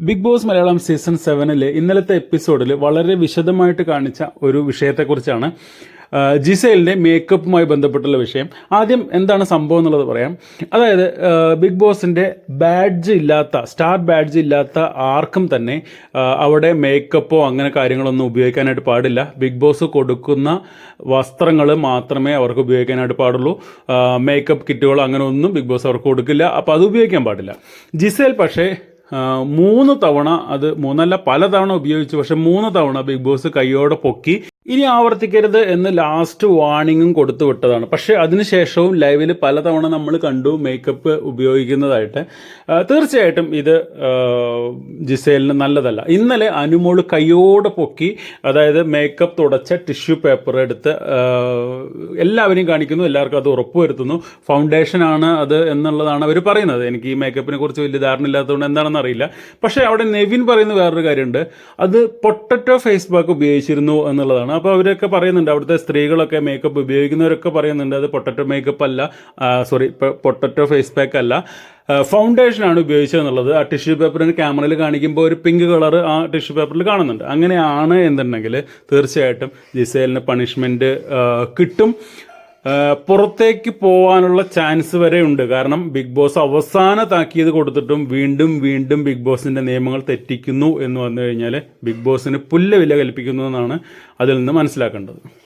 Big Boss Malayalam season സെവനിലെ ഇന്നലത്തെ എപ്പിസോഡിൽ വളരെ വിശദമായിട്ട് കാണിച്ച ഒരു വിഷയത്തെക്കുറിച്ചാണ് ജിസേലിന്റെ മേക്കപ്പുമായി ബന്ധപ്പെട്ടുള്ള വിഷയം. ആദ്യം എന്താണ് സംഭവം എന്നുള്ളത് പറയാം. അതായത് ബിഗ് ബോസിന്റെ ബാഡ്ജ് ഇല്ലാത്ത സ്റ്റാർ ബാഡ്ജ് ഇല്ലാത്ത ആർക്കും തന്നെ അവിടെ മേക്കപ്പോ അങ്ങനെ കാര്യങ്ങളൊന്നും ഉപയോഗിക്കാനായിട്ട് പാടില്ല. ബിഗ് ബോസ് കൊടുക്കുന്ന വസ്ത്രങ്ങൾ മാത്രമേ അവർക്ക് ഉപയോഗിക്കാനായിട്ട് പാടുള്ളൂ. മേക്കപ്പ് കിറ്റുകൾ അങ്ങനെ ഒന്നും ബിഗ് ബോസ് അവർക്ക് കൊടുക്കില്ല. അപ്പോൾ അത് ഉപയോഗിക്കാൻ പാടില്ല. ജിസേൽ പക്ഷേ മൂന്ന് തവണ അത് മൂന്നല്ല പല തവണ ഉപയോഗിച്ചു. പക്ഷെ മൂന്ന് തവണ ബിഗ് ബോസ് കൈയോടെ പൊക്കി. ഇനി ആവർത്തിക്കരുത് എന്ന് ലാസ്റ്റ് വാണിങ്ങും കൊടുത്തു വിട്ടതാണ്. പക്ഷെ അതിനുശേഷവും ലൈവിൽ പലതവണ നമ്മൾ കണ്ടു മേക്കപ്പ് ഉപയോഗിക്കുന്നതായിട്ട്. തീർച്ചയായിട്ടും ഇത് ജിസേലിന് നല്ലതല്ല. ഇന്നലെ അനുമോൾ കൈയോടെ പൊക്കി അതായത് മേക്കപ്പ് തുടച്ച ടിഷ്യൂ പേപ്പർ എടുത്ത് എല്ലാവരും എല്ലാവരെയും കാണിക്കുന്നു എല്ലാവർക്കും അത് ഉറപ്പുവരുത്തുന്നു ഫൗണ്ടേഷൻ ആണ് അത് എന്നുള്ളതാണ് അവർ പറയുന്നത്. എനിക്ക് ഈ മേക്കപ്പിനെ കുറിച്ച് വലിയ ധാരണ ഇല്ലാത്തതുകൊണ്ട് എന്താണെന്ന് അറിയില്ല. പക്ഷേ അവിടെ നെവിൻ പറയുന്ന വേറൊരു കാര്യമുണ്ട്. അത് പൊട്ടറ്റോ ഫേസ്ബുക്ക് ഉപയോഗിച്ചിരുന്നു എന്നുള്ളതാണ്. അപ്പോൾ അവരൊക്കെ പറയുന്നുണ്ട് അവിടുത്തെ സ്ത്രീകളൊക്കെ മേക്കപ്പ് ഉപയോഗിക്കുന്നവരൊക്കെ പറയുന്നുണ്ട് അത് പൊട്ടറ്റോ മേക്കപ്പ് അല്ല സോറി പൊട്ടറ്റോ ഫേസ് പാക്ക് അല്ല. ഫൗണ്ടേഷനാണ് ഉപയോഗിച്ചത് എന്നുള്ളത് ആ ടിഷ്യൂ പേപ്പറിന് ക്യാമറയിൽ കാണിക്കുമ്പോൾ ഒരു പിങ്ക് കളർ ആ ടിഷ്യൂ പേപ്പറിൽ കാണുന്നുണ്ട്. അങ്ങനെയാണ് എന്നുണ്ടെങ്കിൽ തീർച്ചയായിട്ടും ജിസേലിന് പണിഷ്മെന്റ് കിട്ടും. പുറത്തേക്ക് പോകാനുള്ള ചാൻസ് വരെ ഉണ്ട്. കാരണം ബിഗ് ബോസ് അവസാന താക്കീത് കൊടുത്തിട്ടും വീണ്ടും വീണ്ടും ബിഗ് ബോസിന്റെ നിയമങ്ങൾ തെറ്റിക്കുന്നു എന്ന് വന്നു കഴിഞ്ഞാൽ ബിഗ് ബോസിന് പുല്ല് വില കൽപ്പിക്കുന്നു എന്നാണ് അതിൽ നിന്ന് മനസ്സിലാക്കേണ്ടത്.